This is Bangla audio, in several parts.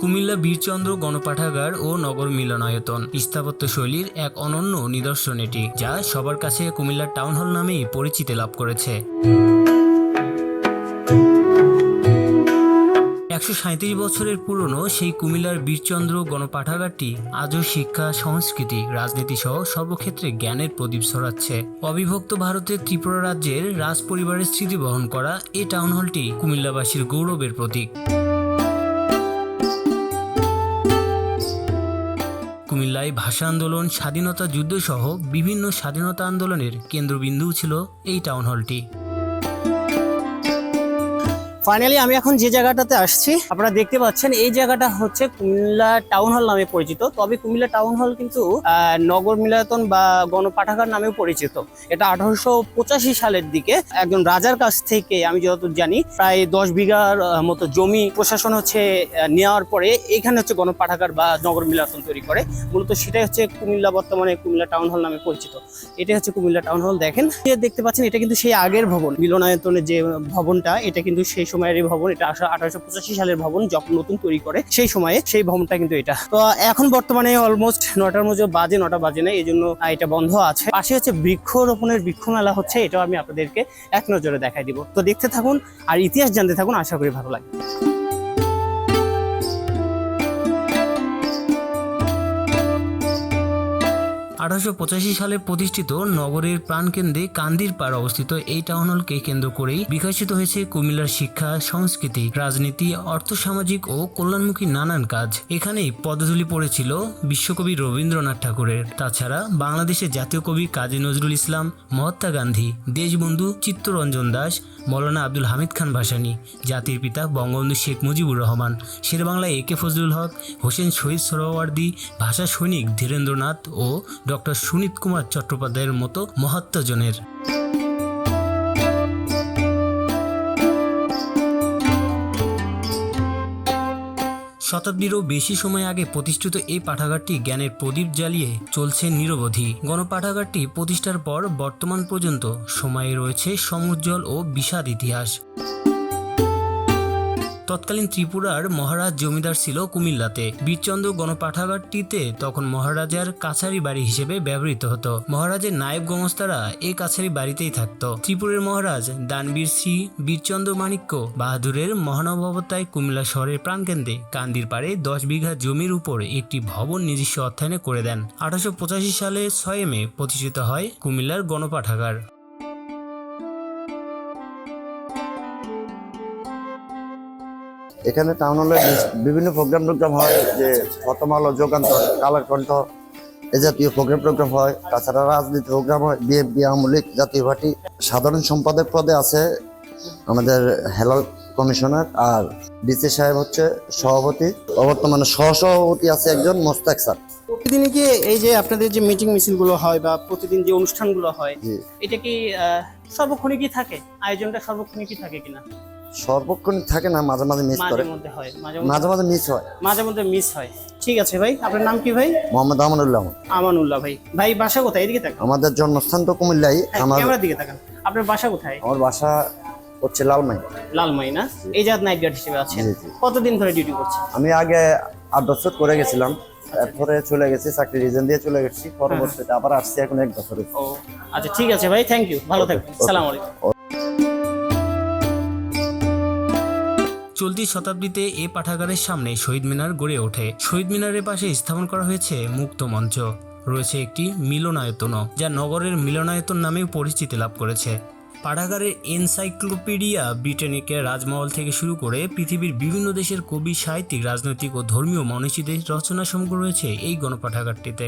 কুমিল্লা বীরচন্দ্র গণপাঠাগার ও নগর মিলনায়তন স্থাপত্য শৈলীর এক অনন্য নিদর্শন এটি, যা সবার কাছে কুমিল্লা টাউন হল নামেই পরিচিতি লাভ করেছে। একশো বছরের পুরনো সেই কুমিল্লার বীরচন্দ্র গণপাঠাগারটি আজও শিক্ষা, সংস্কৃতি, রাজনীতি সহ সর্বক্ষেত্রে জ্ঞানের প্রদীপ ছড়াচ্ছে। অবিভক্ত ভারতের ত্রিপুরা রাজ্যের রাজ পরিবারের স্মৃতি বহন করা এই টাউন হলটি কুমিল্লাবাসীর গৌরবের প্রতীক। কুমিল্লায় ভাষা আন্দোলন, স্বাধীনতা যুদ্ধ সহ বিভিন্ন স্বাধীনতা আন্দোলনের কেন্দ্রবিন্দু ছিল এই টাউন হলটি ফাইনালি আমি এখন যে জায়গাটাতে আসছি, আপনারা দেখতে পাচ্ছেন, এই জায়গাটা হচ্ছে কুমিল্লা টাউন হল নামে পরিচিত। তবে কুমিল্লা টাউন হল কিন্তু নগর মিলায়তন বা গণপাঠাগার নামেও পরিচিত। এটা আঠারোশো পঁচাশি সালের দিকে একজন রাজার কাছ থেকে আমি যতদূর জানি, প্রায় দশ বিঘার মতো জমি প্রশাসন হচ্ছে নেওয়ার পরে এখানে হচ্ছে গণপাঠাগার বা নগর মিলায়তন তৈরি করে। মূলত সেটাই হচ্ছে কুমিল্লা, বর্তমানে কুমিল্লা টাউন হল নামে পরিচিত। এটা হচ্ছে কুমিল্লা টাউন হল দেখেন। দেখতে পাচ্ছেন, এটা কিন্তু সেই আগের ভবন। মিলনায়তনের যে ভবনটা, এটা কিন্তু সেই সময়ের এই ভবন, এটা আঠারোশো পঁচাশি সালের ভবন যখন নতুন তৈরি করে, সেই সময়ে সেই ভবনটা কিন্তু এটা। তো এখন বর্তমানে অলমোস্ট নটার মধ্যে বাজে নটা বাজে না এই জন্য এটা বন্ধ আছে। পাশে হচ্ছে বৃক্ষরোপণের বৃক্ষ মেলা হচ্ছে, এটাও আমি আপনাদেরকে এক নজরে দেখাই দিব। তো দেখতে থাকুন, আর ইতিহাস জানতে থাকুন, আশা করি ভালো লাগবে। আঠারোশো পঁচাশি সালে প্রতিষ্ঠিত নগরের প্রাণকেন্দ্রে কান্দির পাড় অবস্থিত এই টাউন হলকে কেন্দ্র করেই বিকশিত হয়েছে কুমিল্লার শিক্ষা, সংস্কৃতি, রাজনীতি, অর্থসামাজিক ও কল্যাণমুখী নানান কাজ। এখানেই পদধূলি পড়েছিল বিশ্বকবি রবীন্দ্রনাথ ঠাকুরের। তাছাড়া বাংলাদেশের জাতীয় কবি কাজী নজরুল ইসলাম, মহাত্মা গান্ধী, দেশবন্ধু চিত্তরঞ্জন দাস মৌলানা আব্দুল হামিদ খান ভাসানি, জাতির পিতা বঙ্গবন্ধু শেখ মুজিবুর রহমান, শেরবাংলায় এ কে ফজলুল হক, হোসেন শহীদ সোহরাওয়ার্দী ভাষা সৈনিক ধীরেন্দ্রনাথ ও ডক্টর সুনীত কুমার চট্টোপাধ্যায়ের মতো মহাত্মজনের শতাব্দীরও বেশি সময় আগে প্রতিষ্ঠিত এই পাঠাগারটি জ্ঞানের প্রদীপ জ্বালিয়ে চলছে নিরবধি। গণপাঠাগারটি প্রতিষ্ঠার পর বর্তমান পর্যন্ত সময়ে রয়েছে সমুজ্জ্বল ও বিষাদ ইতিহাস। তৎকালীন ত্রিপুরার মহারাজ জমিদার ছিল কুমিল্লাতে। বীরচন্দ্র গণপাঠাগারটিতে তখন মহারাজার কাছারি বাড়ি হিসেবে ব্যবহৃত হতো। মহারাজের নায়ব গমস্তারা এই কাছারি বাড়িতেই থাকত। ত্রিপুরের মহারাজ দানবীর সি বীরচন্দ্র মাণিক্য বাহাদুরের মহানবতায় কুমিল্লা শহরের প্রাণকেন্দ্রে কান্দির পাড়ে দশ বিঘা জমির উপর একটি ভবন নিজস্ব অর্থায়নে করে দেন। আঠারোশো পঁচাশি সালে ছয় মে প্রতিষ্ঠিত হয় কুমিল্লার গণপাঠাগার। এখানে টাউন হলে বিভিন্ন প্রোগ্রাম টোগ্রাম হয় যে প্রথম আলো যোগান্তর কালার কণ্ঠ এ জাতীয় প্রোগ্রাম টোগ্রাম হয়। তাছাড়া রাজনীতি প্রোগ্রাম হয় বিএনপি আওয়ামী লীগ জাতীয় পার্টি। সাধারণ সম্পাদক পদে আছে আমাদের হেলাল কমিশনার আর ডিসি সাহেব হচ্ছে সভাপতি। বর্তমানে সহসভাপতি আছে একজন মোস্তাক স্যার। প্রতিদিনই কি এই যে আপনাদের যে মিটিং মিছিলগুলো হয় বা প্রতিদিন যে অনুষ্ঠানগুলো হয় এটা কি কি থাকে? আয়োজনটা কি থাকে কিনা? সর্বক্ষণ থাকে না মাঝে মাঝে মিস করে। মাঝে মধ্যে হয়। মাঝে মিস হয়। মাঝে মধ্যে মিস হয়। ঠিক আছে ভাই আপনার নাম কি ভাই? মোহাম্মদ আমানুল্লাহ আমানুল্লাহ ভাই। ভাই বাসা কোথায়? এদিকে তাকান আমাদের জন্মস্থান তো কুমিল্লাই আমার ক্যামেরার দিকে তাকান আপনার বাসা কোথায়? আমার বাসা হচ্ছে লালমাই। লালমাই না? এই জাত নাইট গার্ড হিসেবে আছেন। কতদিন ধরে ডিউটি করছেন? আমি আগে আট বছর করে গেছিলাম। এরপরে চলে গেছি চাকরি রিজন দিয়ে চলে গেছি। পরবর্তীতে আবার আসছি এখন এক বছর। আচ্ছা ঠিক আছে ভাই থ্যাংক ইউ ভালো থাকবেন. সালাম আলাইকুম। চলতি শতাব্দীতে এ পাঠাগারের সামনে শহীদ মিনার গড়ে ওঠে। শহীদ মিনারের পাশে স্থাপন করা হয়েছে মুক্ত মঞ্চ। রয়েছে একটি মিলনায়তনও যা নগরের মিলনায়তন নামেও পরিচিতি লাভ করেছে। পাঠাগারের এনসাইক্লোপিডিয়া ব্রিটেনিকের রাজমহল থেকে শুরু করে পৃথিবীর বিভিন্ন দেশের কবি, সাহিত্যিক, রাজনৈতিক ও ধর্মীয় মনীষীদের রচনা সমগ্র রয়েছে এই গণপাঠাগারটিতে।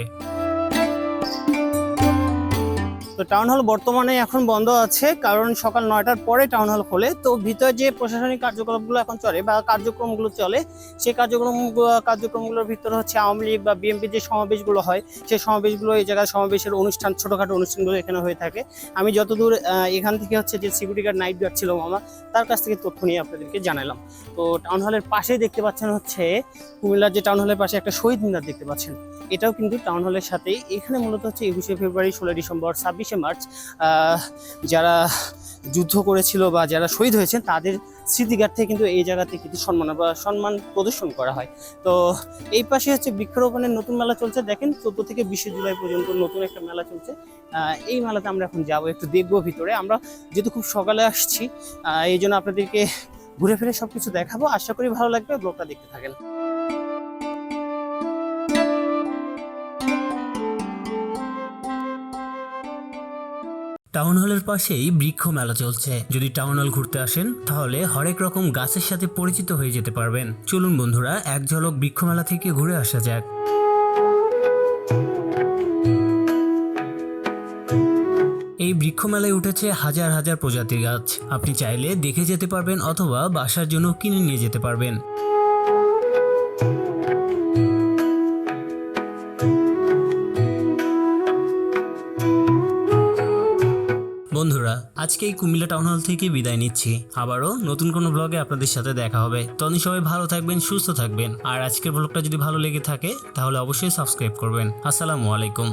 তো টাউন হল বর্তমানে এখন বন্ধ আছে, কারণ সকাল নয়টার পরে টাউন হল খোলে। তো ভিতরে যে প্রশাসনিক কার্যকলাপগুলো এখন চলে বা কার্যক্রমগুলো চলে, সেই কার্যক্রম, কার্যক্রমগুলোর ভিতরে হচ্ছে আওয়ামী লীগ বা বিএনপির যে সমাবেশগুলো হয়, সেই সমাবেশগুলো এই জায়গায় সমাবেশের অনুষ্ঠান, ছোটোখাটো অনুষ্ঠানগুলো এখানে হয়ে থাকে। আমি যতদূর এখান থেকে হচ্ছে যে সিকিউরিটি গার্ড নাইট গার্ড ছিল মামা, তার কাছ থেকে তথ্য নিয়ে আপনাদেরকে জানালাম। তো টাউন হলের পাশেই দেখতে পাচ্ছেন হচ্ছে, কুমিল্লার যে টাউন হলের পাশে একটা শহীদ মিনার দেখতে পাচ্ছেন। এটাও কিন্তু টাউন হলের সাথেই। এখানে মূলত হচ্ছে একুশে ফেব্রুয়ারি ষোলো ডিসেম্বর, ছাব্বিশে মার্চ যারা যুদ্ধ করেছিল বা যারা শহীদ হয়েছেন, তাদের স্মৃতিগার্থে কিন্তু এই জায়গাতে কিন্তু সম্মান বা সম্মান প্রদর্শন করা হয়। তো এই পাশে হচ্ছে বৃক্ষরোপণের নতুন মেলা চলছে। দেখেন, চোদ্দ থেকে বিশে জুলাই পর্যন্ত নতুন একটা মেলা চলছে। এই মেলাতে আমরা এখন যাব, একটু দেখব ভিতরে। আমরা যেহেতু খুব সকালে আসছি এই জন্য আপনাদেরকে ঘুরে ফিরে সবকিছু দেখাবো। আশা করি ভালো লাগবে, ব্লগটা দেখতে থাকেন। টাউন হলের পাশেই বৃক্ষ মেলা চলছে। যদি টাউন হল ঘুরতে আসেন, তাহলে হরেক রকম গাছের সাথে পরিচিত হয়ে যেতে পারবেন। চলুন বন্ধুরা, এক ঝলক বৃক্ষ মেলা থেকে ঘুরে আসা যাক। এই বৃক্ষ মেলায় উঠেছে হাজার হাজার প্রজাতির গাছ। আপনি চাইলে দেখে যেতে পারবেন অথবা বাসার জন্য কিনে নিয়ে যেতে পারবেন। বন্ধুরা, আজকে এই কুমিল্লা টাউন হল থেকে বিদায় নিচ্ছি। আবারও নতুন কোনো ব্লগে আপনাদের সাথে দেখা হবে। তখন সবাই ভালো থাকবেন, সুস্থ থাকবেন। আর আজকের ব্লগটা যদি ভালো লেগে থাকে, তাহলে অবশ্যই সাবস্ক্রাইব করবেন। আসসালামু আলাইকুম।